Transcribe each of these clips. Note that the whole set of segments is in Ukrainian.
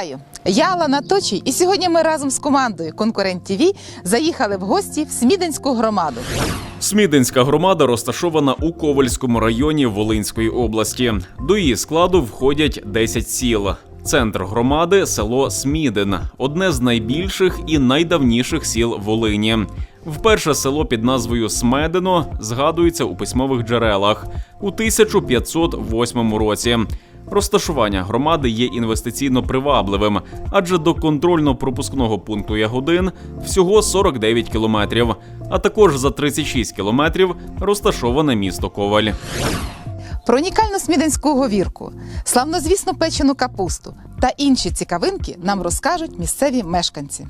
Вітаю! Я Алана Точій, і сьогодні ми разом з командою Конкурент ТВ заїхали в гості в Сміденську громаду. Смідинська громада розташована у Ковальському районі Волинської області. До її складу входять 10 сіл. Центр громади село Смідин, одне з найбільших і найдавніших сіл Волині. Вперше село під назвою Смедино згадується у письмових джерелах у 1508 році. Розташування громади є інвестиційно привабливим, адже до контрольно-пропускного пункту Ягодин всього 49 кілометрів, а також за 36 кілометрів розташоване місто Коваль. Про унікальну сміденську говірку, славнозвісну печену капусту та інші цікавинки нам розкажуть місцеві мешканці.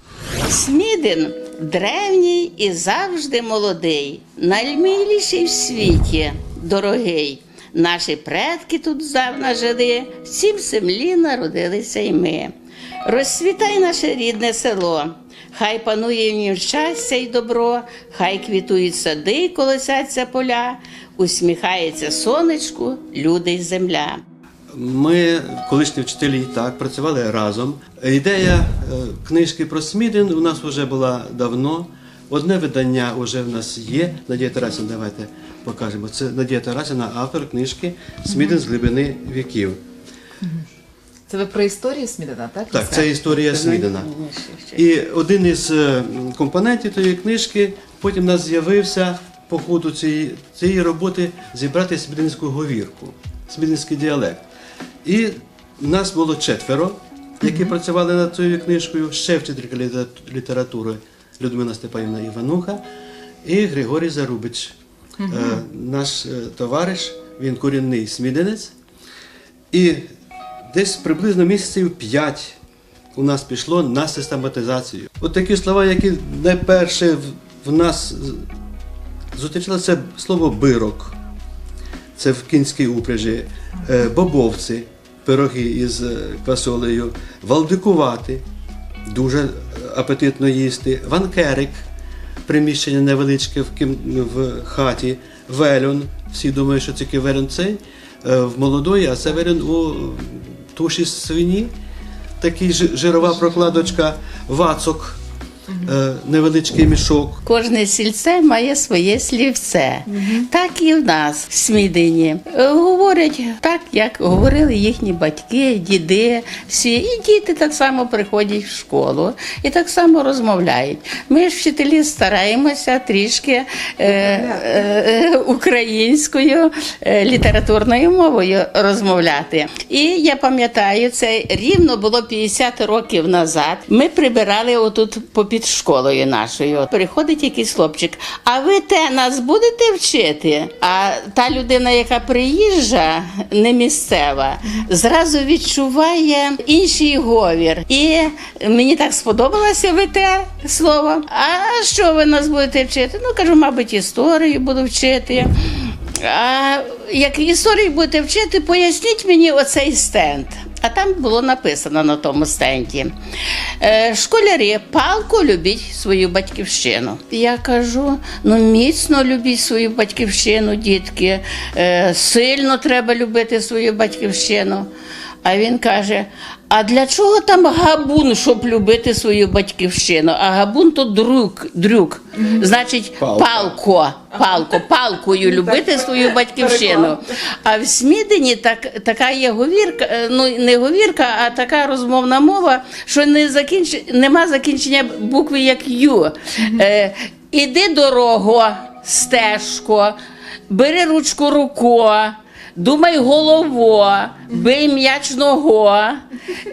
Смідин древній і завжди молодий, наймиліший в світі, дорогий. Наші предки тут здавна жили, в цім землі народилися й ми. Розцвітай наше рідне село, хай панує в нім щастя й добро, хай квітують сади колосяться поля, усміхається сонечку, люди й земля. Ми, колишні вчителі, так працювали разом. Ідея е, книжки про Смідин у нас вже була давно. Одне видання вже в нас є. Надія Тарасівна, давайте покажемо. Це Надія Тарасівна, автор книжки Смідин з глибини віків. Це ви про історію Смідена, так? Так, це історія Смідина. І один із е, компонентів тієї книжки потім у нас з'явився по ходу цієї, цієї роботи зібрати смідинську говірку, смідинський діалект. І нас було четверо, які працювали над цією книжкою, ще вчителька літератури Людмила Степанівна Івануха і Григорій Зарубич, Е, наш е, товариш, він корінний смідинець. І десь приблизно місяців 5 у нас пішло на систематизацію. От такі слова, які найперше в, нас зустрічали, це слово бирок. Це в кінській упряжі, е, бобовці, пироги із е, квасолею, валдикувати, дуже апетитно їсти, ванкерик, приміщення невеличке в, кім, в хаті, велюн. Всі думають, що тільки вельон цей е, в молодої, а це вельон у туші свині. Такий жи- жирова прокладочка, вацок, невеличкий мішок. Кожне сільце має своє слівце. Так і в нас в Смідині. Е, Говорять так, як говорили їхні батьки, діди, всі. І діти так само приходять в школу і так само розмовляють. Ми ж вчителі стараємося трішки е, е, українською е, літературною мовою розмовляти. І я пам'ятаю, це рівно було 50 років назад. Ми прибирали отут попід школою нашою. Приходить якийсь хлопчик. А ви те нас будете вчити? А та людина, яка приїжджа, не місцева, зразу відчуває інший говір. І мені так сподобалося ви те слово. А що ви нас будете вчити? Ну кажу, мабуть, історію буду вчити. А як історію будете вчити, поясніть мені оцей стенд. А там було написано на тому стенді. Е, школярі, палко любіть свою батьківщину. Я кажу: ну міцно любіть свою батьківщину, дітки. Е, сильно треба любити свою батьківщину. А він каже: а для чого там габун, щоб любити свою батьківщину? А габун то друк, дрюк. Значить, палко, палко, палкою любити свою батьківщину. А в Смідині так, така є говірка, е, ну не говірка, а така розмовна мова, що не закінч... нема закінчення букви як Ю. Е, іди дорого, стежко, бери ручку руко. Думай голово, бий м'яч ного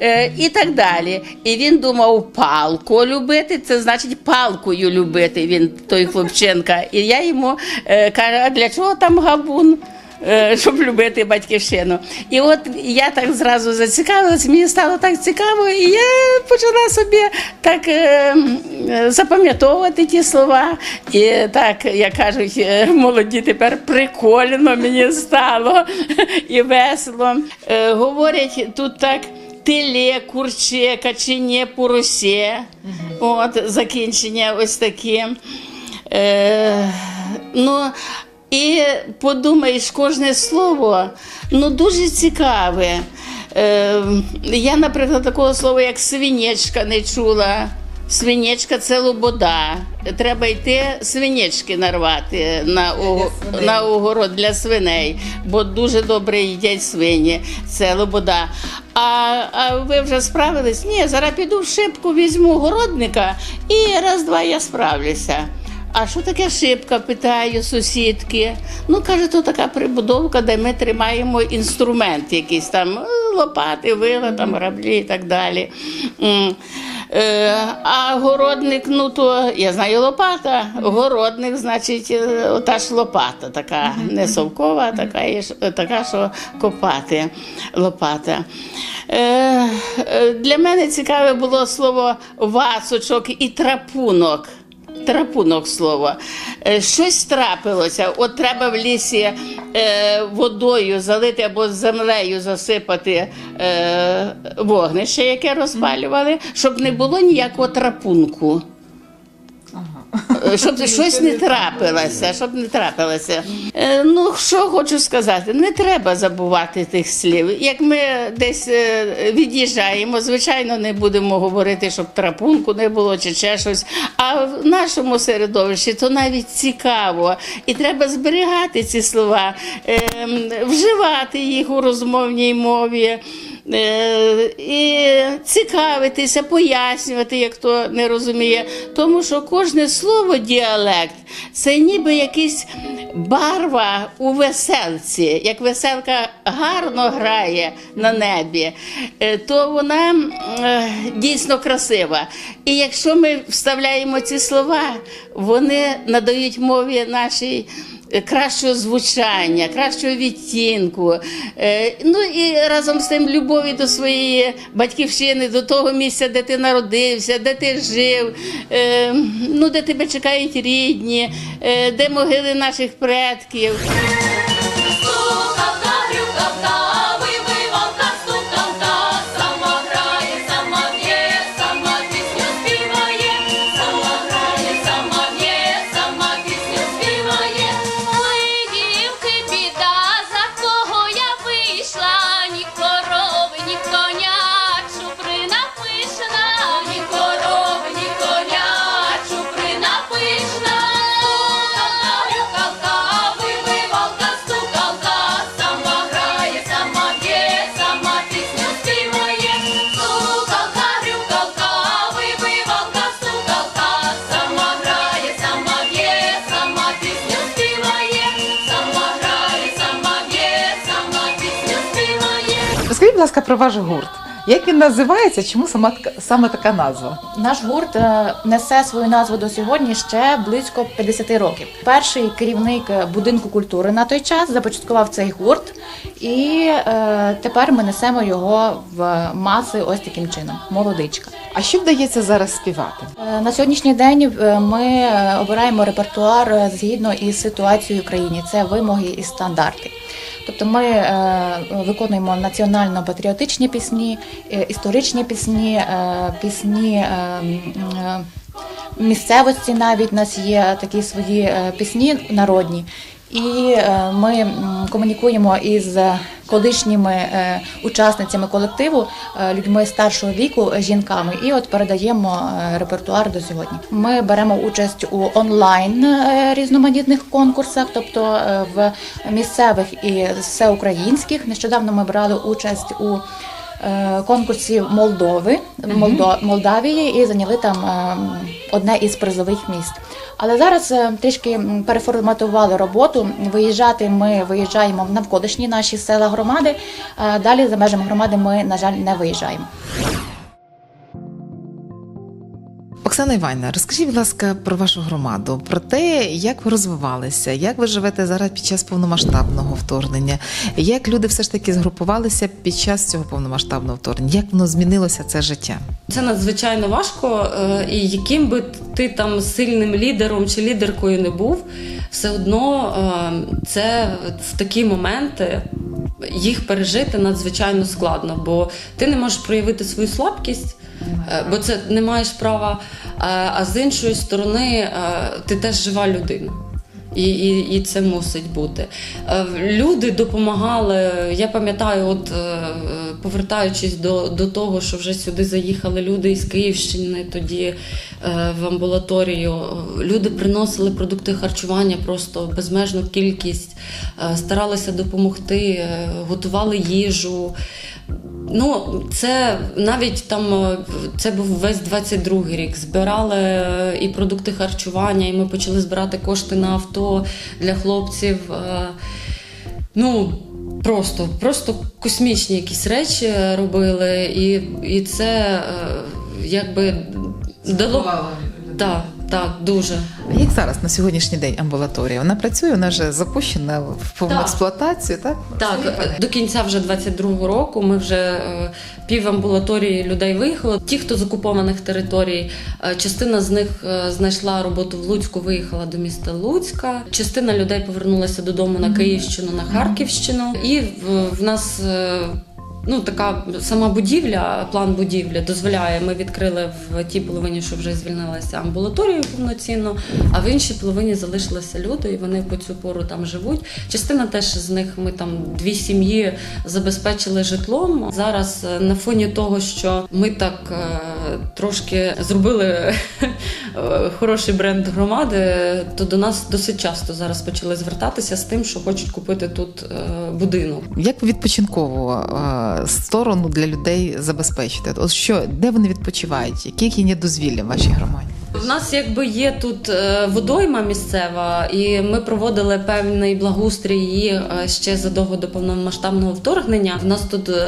е, і так далі. І він думав палку любити, це значить палкою любити він, той хлопчинка. І я йому е, кажу, а для чого там габун? Е, Щоб любити батьківщину. І от я так зразу зацікавилась, мені стало так цікаво, і я почала собі так е, запам'ятовувати ті слова. І так, як кажуть, е, молоді тепер прикольно мені стало і весело. Говорять тут так. Теле, курче, качене, поросе. От закінчення ось такі. Е, ну, і подумаєш, кожне слово ну, дуже цікаве. Е, я, наприклад, такого слова, як свинячка, не чула. Свинячка це лобода. Треба йти свинячки нарвати на, ого- на огород для свиней, бо дуже добре їдять свині. Це лобода. А, а ви вже справились? Ні, зараз піду в шибку, візьму городника і раз-два я справлюся. А що таке шибка? питаю сусідки. Ну, каже, то така прибудовка, де ми тримаємо інструмент, якийсь там е, лопати, вила, там граблі і так далі. Е, А городник, ну то я знаю лопата. Городник, значить, е, ота ж лопата, така не совкова, така, така, що копати лопата. Для мене цікаве було слово васочок і трапунок. Трапунок слово. Е, Щось трапилося. От треба в лісі е, водою залити або землею засипати е, вогнище, яке розпалювали, щоб не було ніякого трапунку. Е, Щоб щось не трапилося, щоб не трапилося. Е, Ну, що хочу сказати, не треба забувати тих слів. Як ми десь е, від'їжджаємо, звичайно, не будемо говорити, щоб трапунку не було чи ще щось. А в нашому середовищі то навіть цікаво. І треба зберігати ці слова, е, вживати їх у розмовній мові. Е, і цікавитися, пояснювати, як хто не розуміє. Тому що кожне слово діалект це ніби якась барва у веселці. Як веселка гарно грає на небі, е, то вона е, дійсно красива. І якщо ми вставляємо ці слова, вони надають мові нашій кращого звучання, кращого відтінку. Е, Ну і разом з тим любові до своєї батьківщини, до того місця, де ти народився, де ти жив, е, ну, де тебе чекають рідні, е, де могили наших предків. Ласка, про ваш гурт. Як він називається? Чому сама саме така назва? Наш гурт е, несе свою назву до сьогодні ще близько 50 років. Перший керівник е, будинку культури на той час започаткував цей гурт, і е, тепер ми несемо його в маси ось таким чином. Молодичка. А що вдається зараз співати? Е, На сьогоднішній день е, ми е, обираємо репертуар е, згідно із ситуацією в країні. Це вимоги і стандарти. Тобто ми е, виконуємо національно-патріотичні пісні, е, історичні пісні, е, пісні е, е, місцевості навіть у нас є такі свої пісні народні. І е, ми комунікуємо із колишніми е, учасницями колективу, е, людьми старшого віку, жінками, і от передаємо репертуар до сьогодні. Ми беремо участь у онлайн різноманітних конкурсах, тобто в місцевих і всеукраїнських. Нещодавно ми брали участь у конкурсі Молдови, Молдо, Молдавії і зайняли там е, одне із призових місць. Але зараз е, трішки переформатували роботу. Виїжджати ми виїжджаємо в навколишні наші села громади. Далі за межами громади ми, на жаль, не виїжджаємо. Оксана Іванівна, розкажіть, будь ласка, про вашу громаду, про те, як ви розвивалися, як ви живете зараз під час повномасштабного вторгнення, як люди все ж таки згрупувалися під час цього повномасштабного вторгнення, як воно змінилося це життя? Це надзвичайно важко, е, і яким би ти там сильним лідером чи лідеркою не був, все одно е, це в такі моменти їх пережити надзвичайно складно, бо ти не можеш проявити свою слабкість. Е, Бо це не маєш права, е, а з іншої сторони, е, ти теж жива людина. І, і, і це мусить бути. Люди допомагали. Я пам'ятаю, от повертаючись до, до того, що вже сюди заїхали люди із Київщини, тоді в амбулаторію. Люди приносили продукти харчування, просто безмежну кількість, старалися допомогти, готували їжу. Ну, це навіть там е, це був весь 22-й рік. Збирали е, і продукти харчування, і ми почали збирати кошти на авто для хлопців. Е, Ну, просто, просто космічні якісь речі робили, і, і це якби дало. Так, так, дуже. А як зараз на сьогоднішній день амбулаторія? Вона працює, вона вже запущена в повну Так. експлуатацію, так? Так, до кінця вже 22-го року ми вже е, пів амбулаторії людей виїхало. Ті, хто з окупованих територій, е, частина з них е, знайшла роботу в Луцьку, виїхала до міста Луцька. Частина людей повернулася додому на Київщину, на Харківщину. І в, в нас. е, Ну, така сама будівля, план будівлі дозволяє. Ми відкрили в тій половині, що вже звільнилася амбулаторію повноцінно, а в іншій половині залишилися люди, і вони по цю пору там живуть. Частина теж з них ми там дві сім'ї забезпечили житлом. Зараз е, на фоні того, що ми так е, трошки зробили е, хороший бренд громади, то до нас досить часто зараз почали звертатися з тим, що хочуть купити тут будинок. Як е, сторону для людей забезпечити? От що, де вони відпочивають? Які є дозвілля в вашій громаді? У нас якби є тут е, водойма місцева, і ми проводили певний благоустрій її е, ще задовго до повномасштабного вторгнення. У нас тут е,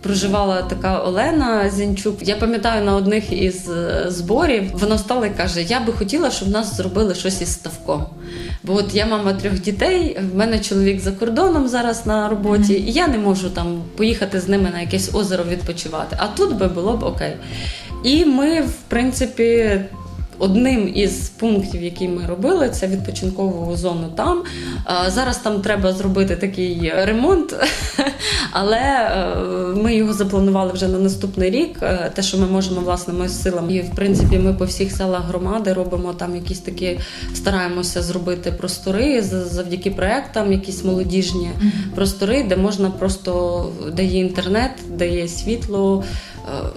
проживала така Олена Зінчук. Я пам'ятаю на одних із зборів. Вона встала і каже: Я би хотіла, щоб в нас зробили щось із ставком. Бо от я мама трьох дітей, в мене чоловік за кордоном зараз на роботі, і я не можу там поїхати з ними на якесь озеро відпочивати. А тут би було б окей. І ми, в принципі, Одним із пунктів, які ми робили, це відпочинкову зону там. Е, Зараз там треба зробити такий ремонт, але е, ми його запланували вже на наступний рік. е, Те, що ми можемо власними силами. І в принципі, ми по всіх селах громади робимо там якісь такі, стараємося зробити простори завдяки проектам, якісь молодіжні простори, де можна просто де є інтернет, де є світло.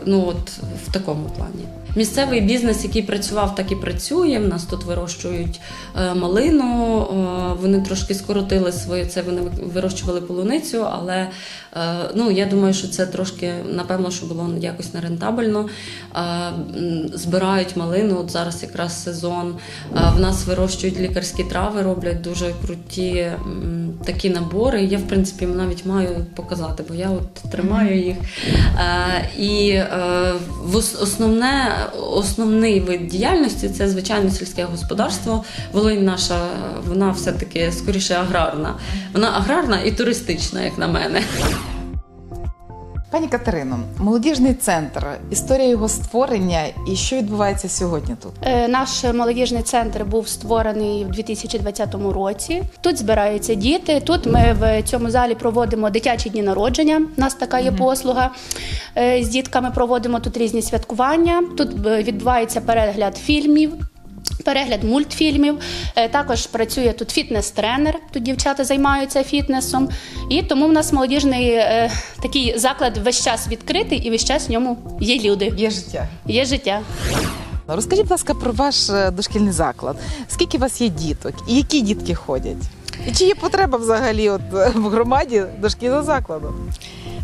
Ну от в такому плані. Місцевий бізнес, який працював, так і працює. В нас тут вирощують е, малину. е, Вони трошки скоротили своє це. Вони вирощували полуницю, але е, ну я думаю, що це трошки напевно, що було якось нерентабельно. Збирають малину. От зараз якраз сезон. В нас вирощують лікарські трави, роблять дуже круті такі набори. Я в принципі навіть маю показати, бо я от тримаю їх. І в основне, основний вид діяльності це звичайно сільське господарство. Волинь наша, вона все-таки скоріше аграрна. Вона аграрна і туристична, як на мене. Пані Катерино, молодіжний центр, історія його створення і що відбувається сьогодні тут? Е, Наш молодіжний центр був створений в 2020 році. Тут збираються діти. Тут ми в цьому залі проводимо дитячі дні народження. У нас така є послуга. Е, З дітками проводимо тут різні святкування. Тут е, відбувається перегляд фільмів. Перегляд мультфільмів, Е, також працює тут фітнес-тренер. Тут дівчата займаються фітнесом. І тому в нас молодіжний е, такий заклад весь час відкритий і весь час в ньому є люди, Є життя. є життя. Розкажіть, будь ласка, про ваш е, дошкільний заклад. Скільки у вас є діток і які дітки ходять? І чи є потреба взагалі от, в громаді дошкільного закладу?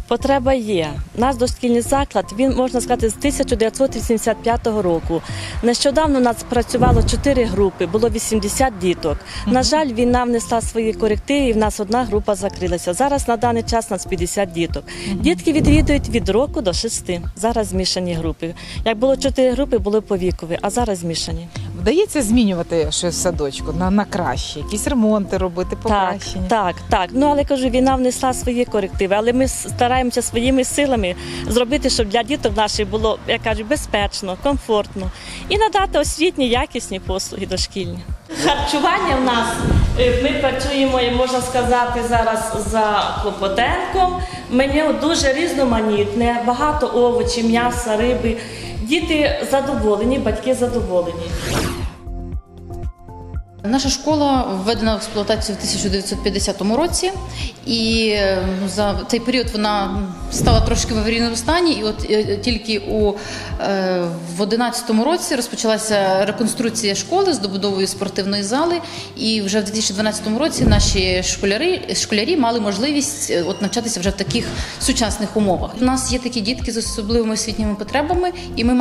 Потреба є. Наш дошкільний заклад, він можна сказати, з 1985 року. Нещодавно у нас працювало 4 групи, було 80 діток. На жаль, війна внесла свої корективи, і в нас одна група закрилася. Зараз на даний час у нас 50 діток. Дітки відвідують від року до 6. Зараз змішані групи. Як було 4 групи, були повікові, а зараз змішані. Вдається змінювати щось в садочку на, на краще, якісь ремонти робити, Так, покращення? так, так. Ну але кажу, війна внесла свої корективи, але ми стараємося своїми силами зробити, щоб для діток наших було, як кажуть, безпечно, комфортно і надати освітні якісні послуги дошкільні. Харчування в нас е, ми працюємо, можна сказати, зараз за Клопотенком. Меню дуже різноманітне, багато овочів, м'яса, риби. Діти задоволені, батьки задоволені. Наша школа введена в експлуатацію в 1950 році, і е, за цей період вона стала трошки в аварійному стані. І от е, тільки у е, в 11 році розпочалася реконструкція школи з добудовою спортивної зали. І вже в 2012 році наші школяри школярі мали можливість е, от навчатися вже в таких сучасних умовах. У нас є такі дітки з особливими освітніми потребами, і ми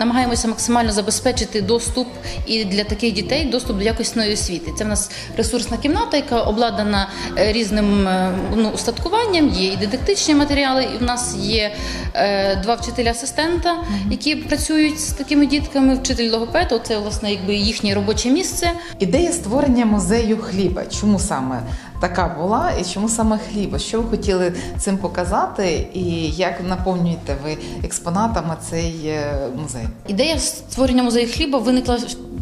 намагаємося максимально забезпечити доступ і для таких дітей доступ до якісної освіти. Це в нас ресурсна кімната, яка обладнана е, різним е, ну, устаткуванням. Є і дидактичні матеріали. І в нас є е, два вчителя-асистента, які працюють з такими дітками. Вчитель логопед, це власне якби їхнє робоче місце. Ідея створення музею хліба. Чому саме така була і чому саме хліба? Що ви хотіли цим показати, і як наповнюєте ви експонатами цей е, музей? Ідея створення музею хліба виникла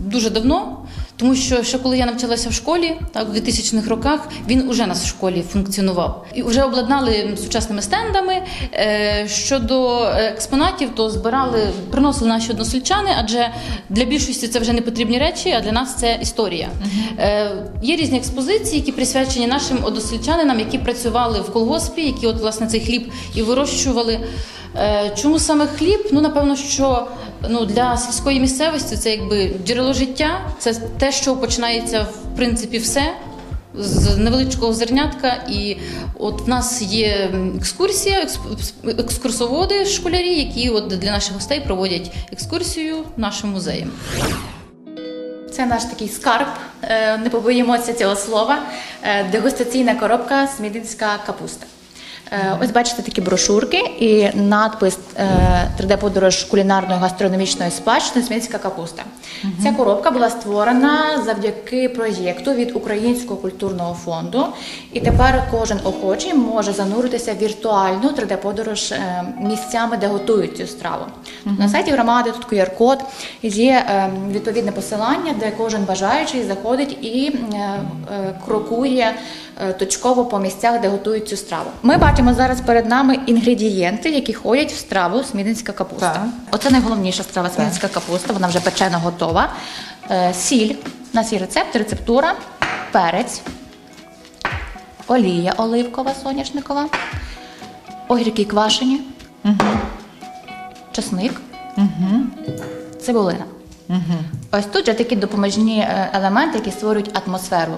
дуже давно, тому що ще коли я навчалася в школі, так в 2000-х роках він уже нас в школі функціонував. І вже обладнали сучасними стендами. Е, Щодо експонатів, то збирали, приносили наші односельчани, адже для більшості це вже не потрібні речі, а для нас це історія. Е, Є різні експозиції, які присвячені нашим односельчанинам, які працювали в колгоспі, які от власне цей хліб і вирощували. Е, Чому саме хліб? Ну напевно, що ну для сільської місцевості це якби джерело життя, це те, що починається в принципі все. З невеличкого зернятка, і от в нас є екскурсія, екскурсоводи, школярі, які от для наших гостей проводять екскурсію нашим музеєм. Це наш такий скарб, е, не побоїмося цього слова. е, Дегустаційна коробка Смідинська капуста. Е, Ось бачите такі брошурки і надпис е, 3D-подорож кулінарної гастрономічної спадщини Смідинська капуста. Ця коробка була створена завдяки проєкту від Українського культурного фонду. І тепер кожен охочий може зануритися в віртуальну 3D-подорож е, місцями, де готують цю страву. На сайті громади тут QR-код є відповідне посилання, де кожен бажаючий заходить і крокує точково по місцях, де готують цю страву. Ми бачимо зараз перед нами інгредієнти, які ходять в страву смідинська капуста. Так. Оце найголовніша страва смідинська капуста, вона вже печена готова. Е, Сіль, у нас є рецепт, рецептура, перець, олія оливкова, соняшникова, огірки квашені, чесник, цибулина. Ось тут же такі допоможні е, елементи, які створюють атмосферу.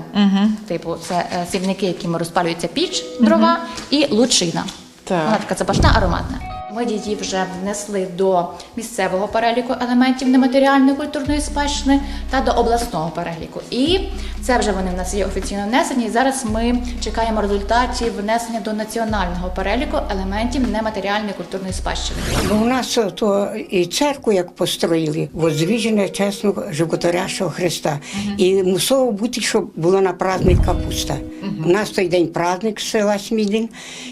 Типу, це сівники, сільники, якими розпалюється піч, дрова, і лучина. Так. Вона така запашна, ароматна. Ми її вже внесли до місцевого переліку елементів нематеріальної культурної спадщини та до обласного переліку. І це вже вони в нас є офіційно внесені. І зараз ми чекаємо результатів внесення до національного переліку елементів нематеріальної культурної спадщини. У нас то і церкву як построїли, возвіжене чесного животворящого Христа. І мусило бути, щоб було на праздник капуста. У нас той день праздник села Смідин,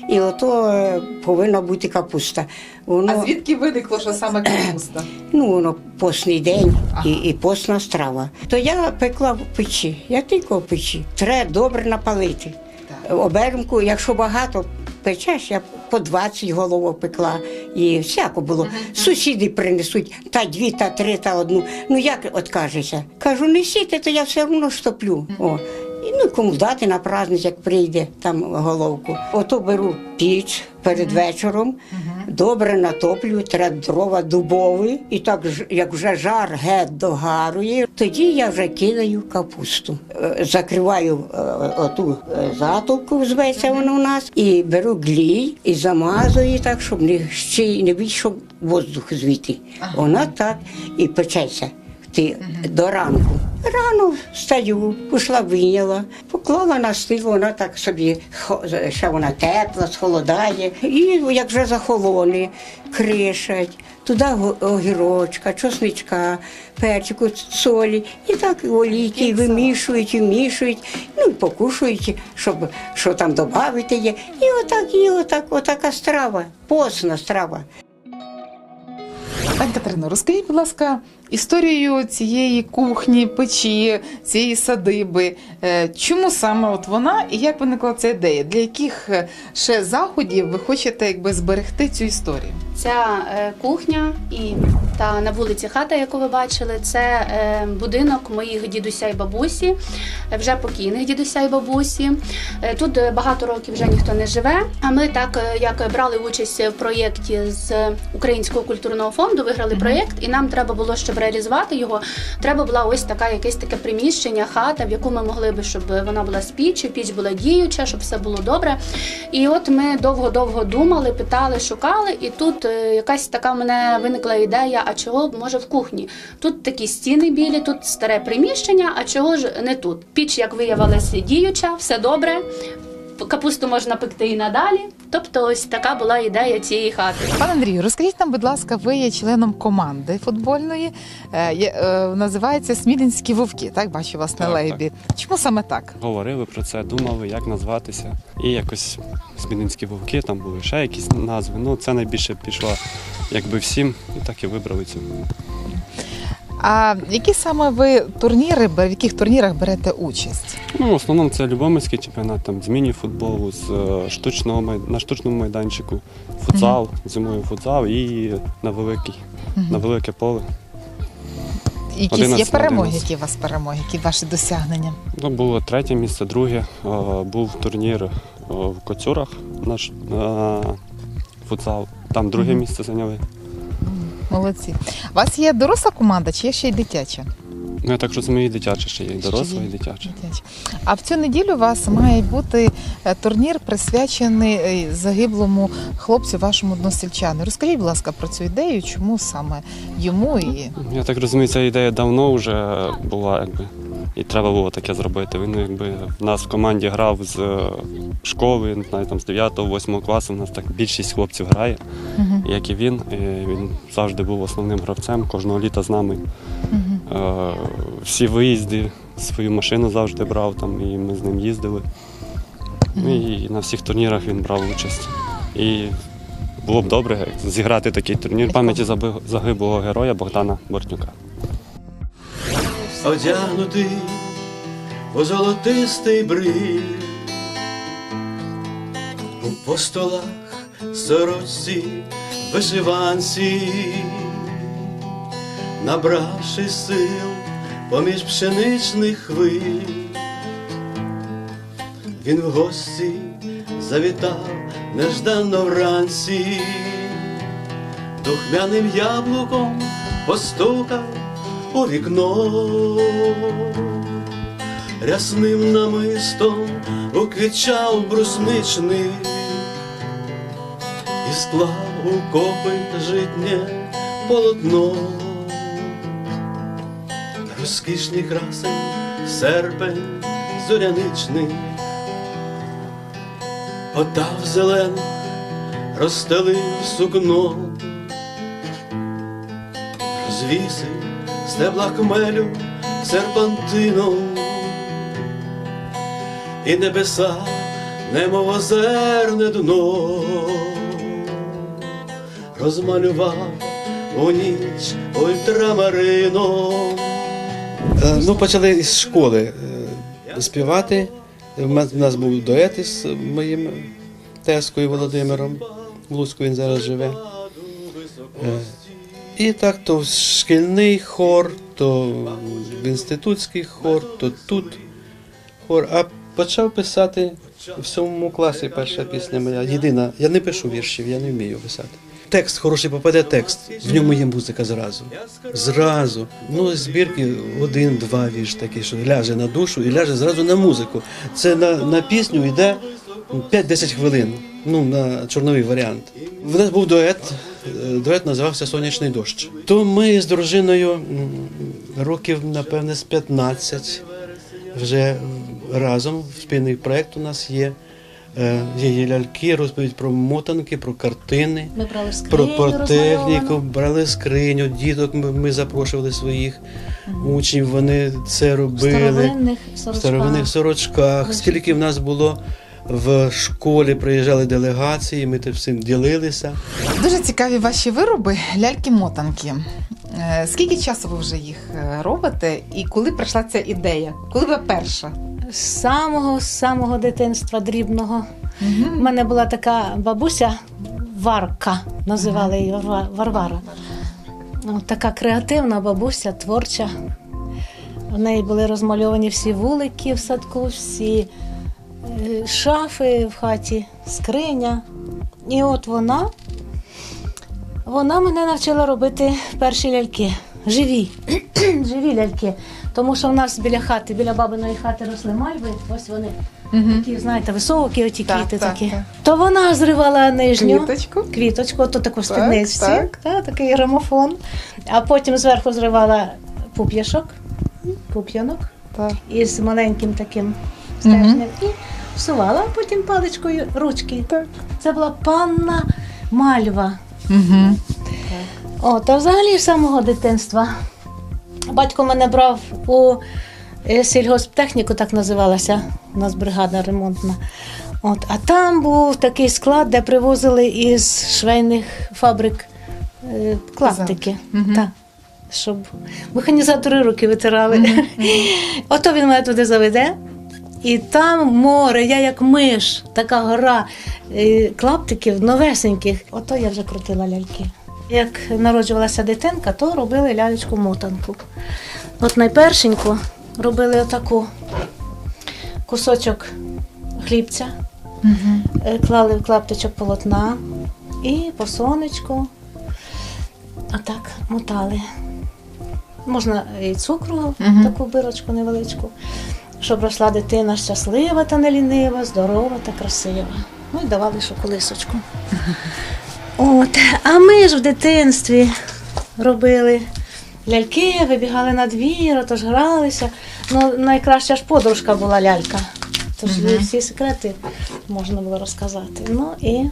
і ото е, повинна бути капуста. Воно, А звідки виникло, що саме капуста? ну, воно постний день і, і постна страва. То я пекла в печі, я тільки в печі. Треба добре напалити. Оберемку, якщо багато печеш, я по 20 головок пекла і всяко було. Сусіди принесуть та дві, та три, та одну. Ну як откажешся? Кажу, несіть, то я все одно штоплю. О. І ну кому дати на праздник, як прийде там головку. Ото беру піч перед вечором, добре натоплю, треба дрова дубові, і так ж- як вже жар геть догарує, тоді я вже кидаю капусту. Е, Закриваю е, оту е, затолку, зветься воно у нас, і беру глій і замазую так, щоб не ще не вийшов воздух звідти. Вона так і печеться. Ти до ранку. Рано встаю, пішла виняла, поклала на стіл, вона так собі ще вона тепла, схолодає. І як вже захолоне, кришать, туди огірочка, чосничка, перчику, солі. І так олійки вимішують, і вмішують, ну і покушують, щоб що там додати є. І отак, і отак, отака страва, посна страва. Пані Катерино, розкажіть, будь ласка, історію цієї кухні, печі, цієї садиби. Е, Чому саме от вона і як виникла ця ідея? Для яких е, ще заходів ви хочете якби зберегти цю історію? Ця е, кухня і та на вулиці хата, яку ви бачили, це е, будинок моїх дідуся і бабусі, вже покійних дідуся і бабусі. Е, Тут багато років вже ніхто не живе. А ми так як брали участь в проєкті з Українського культурного фонду, виграли проєкт, і нам треба було, щоб реалізувати його. Треба була ось така якесь таке приміщення, хата, в яку ми могли би, щоб вона була з піччю, піч була діюча, щоб все було добре. І от ми довго-довго думали, питали, шукали, і тут якась така мене виникла ідея, а чого б, може в кухні? Тут такі стіни білі, тут старе приміщення, а чого ж не тут? Піч, як виявилася, діюча, все добре. Капусту можна пекти і надалі. Тобто, ось така була ідея цієї хати. Пане Андрію, розкажіть нам, будь ласка, ви є членом команди футбольної. Е, е, називається Смілінські вовки. Так, бачу вас на Так, лейбі. Чому саме так? Говорили про це, думали, як назватися. І якось Смілинські вовки, там були ще якісь назви. Ну, це найбільше пішло якби всім, і так і вибрали цю. А які саме ви турніри, в яких турнірах берете участь? Ну, в основному це Любомирський чемпіонат, там з міні-футболу, з е, штучного май... на штучному майданчику, футзал, зимою футзал і на великий, на велике поле. Якісь є 11 перемоги, 11. які у вас перемоги, які ваші досягнення? Ну, було третє місце, друге. Е, Був турнір е, в Коцюрах наш е, футзал. Там друге місце зайняли. Молодці. У вас є доросла команда чи є ще й дитяча? Ну, я так розумію, і дитяча ще є, і доросла, і дитяча. Дитяча. А в цю неділю у вас має бути е, турнір, присвячений е, загиблому хлопцю, вашому односельчану. Розкажіть, будь ласка, про цю ідею, чому саме йому і Я так розумію, ця ідея давно вже була, якби, і треба було таке зробити. Він якби в нас в команді грав з е, школи, знаю, там з 9-8 класу. У нас так більшість хлопців грає, як і він. І він завжди був основним гравцем, кожного літа з нами. Е, Всі виїзди, свою машину завжди брав там, і ми з ним їздили. Ну, І на всіх турнірах він брав участь. І було б добре зіграти такий турнір в пам'яті загиблого героя Богдана Бортнюка. Одягнутий у золотистий бриль, у постолах сорочці вишиванці, набравши сил поміж пшеничних хвиль, він в гості завітав нежданно вранці, духмяним яблуком постукав у вікно, рясним намистом уквічав брусничний і склав у копи житнє полотно, розкішний красень, серпень зоряничний, отав зелених, розстелив сукно звісив стебла хмелю серпантином, і небеса, немов озерне дно, розмалював у ніч ультрамарином. Ну, почали із школи е, співати. У У нас був дует із моїм тескою Володимиром. В Луцьку він зараз живе. І так то шкільний хор, то інститутський хор, то тут хор. А почав писати в сьомому класі перша пісня моя. Єдина. Я не пишу віршів, я не вмію писати. Текст хороший попаде текст. В ньому є музика зразу. Зразу. Ну, збірки один-два вірш такий, що ляже на душу і ляже зразу на музику. Це на, на пісню йде 5-10 хвилин. Ну, на чорновий варіант. В нас був дует. Е, Дует називався Сонячний дощ. То ми з дружиною років, напевне, з 15 вже разом спільний проєкт у нас є. Е, Є є ляльки, розповідь про мотанки, про картини, Ми брали про, про техніку, брали скриню, діток ми, ми запрошували своїх учнів, вони це робили старовинних в старовинних сорочках. Скільки в нас було в школі, приїжджали делегації, ми тим всім ділилися. дуже цікаві ваші вироби, ляльки-мотанки. Е, Скільки часу ви вже їх е, робите, і коли прийшла ця ідея? Коли ви перша? З самого самого дитинства дрібного. У мене була така бабуся Варварка, називали її Варва- Варвара. Ну, така креативна бабуся, творча. В неї були розмальовані всі вулики в садку, всі шафи в хаті, скриня. І от вона, вона мене навчила робити перші ляльки. Живі, живі ляльки. Тому що в нас біля хати, біля бабиної хати росли мальви, ось вони такі, знаєте, високі, оті Так, квіти так, такі. так. То вона зривала нижню Квіточку. квіточку, то таку Так, спідничці, так. Та, такий грамофон. А потім зверху зривала пуп'яшок, пуп'янок Так. із маленьким таким стержнем і всувала, а потім паличкою ручки. Так. Це була панна мальва. Угу. О, та взагалі з самого дитинства. Батько мене брав у е, сільгосптехніку, так називалася, у нас бригада ремонтна. От, а там був такий склад, де привозили із швейних фабрик е, клаптики. Мгм. Так, щоб механізатори руки витирали. Ото він мене туди заведе. І там море, я як миш, така гора е, клаптиків новесеньких. Ото я вже крутила ляльки. Як народжувалася дитинка, то робили лялечку мотанку. От найпершеньку робили отаку кусочок хлібця, е, клали в клаптичок полотна і по сонечку отак мотали. Можна і цукру, Мгм. таку бирочку невеличку, щоб росла дитина щаслива та не лінива, здорова та красива. Ну і давали ще колисочку. От. А ми ж в дитинстві робили ляльки, вибігали на двір, отож гралися. Ну, найкраща ж подружка була лялька. Тож всі секрети можна було розказати. Ну і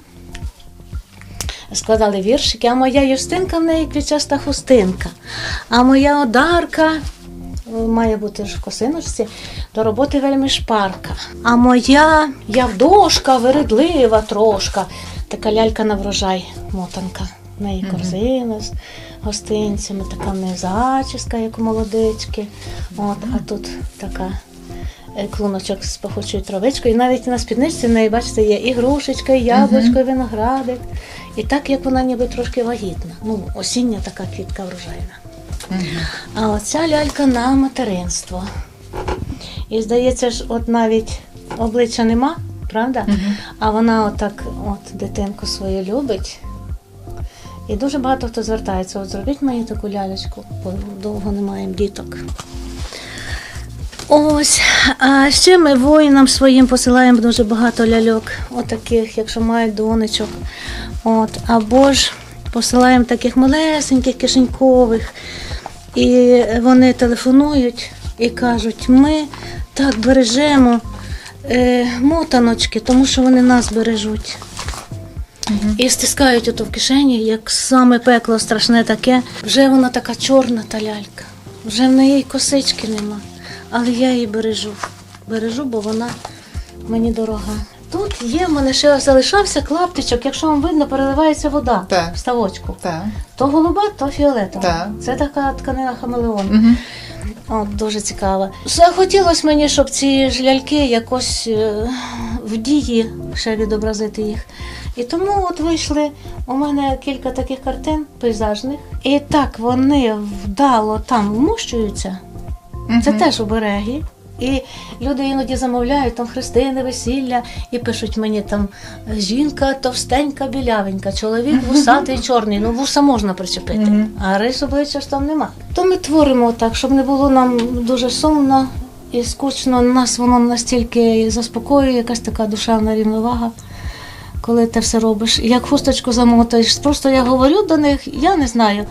складали віршики, а моя Юстинка в неї квітчаста хустинка. А моя одарка має бути ж в косиночці, до роботи вельми шпарка. А моя явдошка вередлива трошка, така лялька на врожай, мотанка. В неї корзина з гостинцями, така в неї зачіска, як у молодички. От, а тут така е, клуночок з пахучою травичкою. І навіть на спідничці в неї, бачите, є і грушечка, і яблучко, і виноградик. І так, як вона ніби трошки вагітна. Ну, осіння така квітка врожайна. А оця лялька на материнство. І здається ж, от навіть обличчя нема, правда? А вона отак, от дитинку свою любить. І дуже багато хто звертається, от зробіть мені таку лялечку, бо довго не маємо діток. Ось, а ще ми воїнам своїм посилаємо дуже багато ляльок, отаких, якщо мають донечок. От, або ж посилаємо таких малесеньких кишенькових. І вони телефонують і кажуть, ми так бережемо е, мотаночки, тому що вони нас бережуть. І стискають ото в кишені, як саме пекло страшне таке. Вже вона така чорна та лялька. Вже в неї косички нема. Але я її бережу. Бережу, бо вона мені дорога. Тут є в мене ще залишався клаптичок, якщо вам видно, переливається вода Так. в ставочку. Так. То голуба, то фіолетова. Так. Це така тканина хамелеон. Угу. От, дуже цікаво. Захотілося мені, щоб ці ж ляльки якось е, в дії ще відобразити їх. І тому от вийшли у мене кілька таких картин пейзажних. І так вони вдало там вмощуються. Це теж обереги. І люди іноді замовляють там хрестини, весілля і пишуть мені там жінка товстенька, білявенька, чоловік вусатий, чорний. Ну вуса можна причепити, а рис обличчя ж там нема. То ми творимо так, щоб не було нам дуже сумно і скучно. Нас воно настільки заспокоює, якась така душевна рівновага. Коли ти все робиш, як хусточку замотаєш. Просто я говорю до них, я не знаю.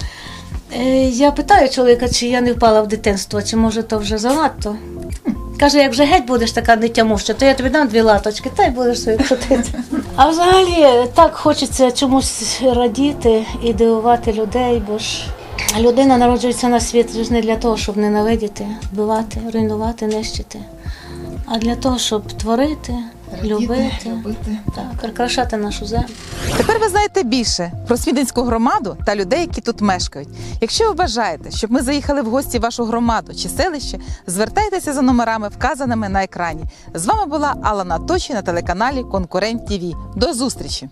Е, Я питаю чоловіка, чи я не впала в дитинство, чи може то вже занадто. Каже, як вже геть будеш така нетямуща, то я тобі дам дві латочки, та й будеш собі крутити. А взагалі так хочеться чомусь радіти і дивувати людей, бо ж людина народжується на світ не для того, щоб ненавидіти, вбивати, руйнувати, нищити, а для того, щоб творити, любити, любити. так, прикрашати нашу землю. Тепер ви знаєте більше про Свіденську громаду та людей, які тут мешкають. Якщо ви бажаєте, щоб ми заїхали в гості в вашу громаду чи селище, звертайтеся за номерами, вказаними на екрані. З вами була Алана Точі на телеканалі Конкурент ТІВІ. До зустрічі!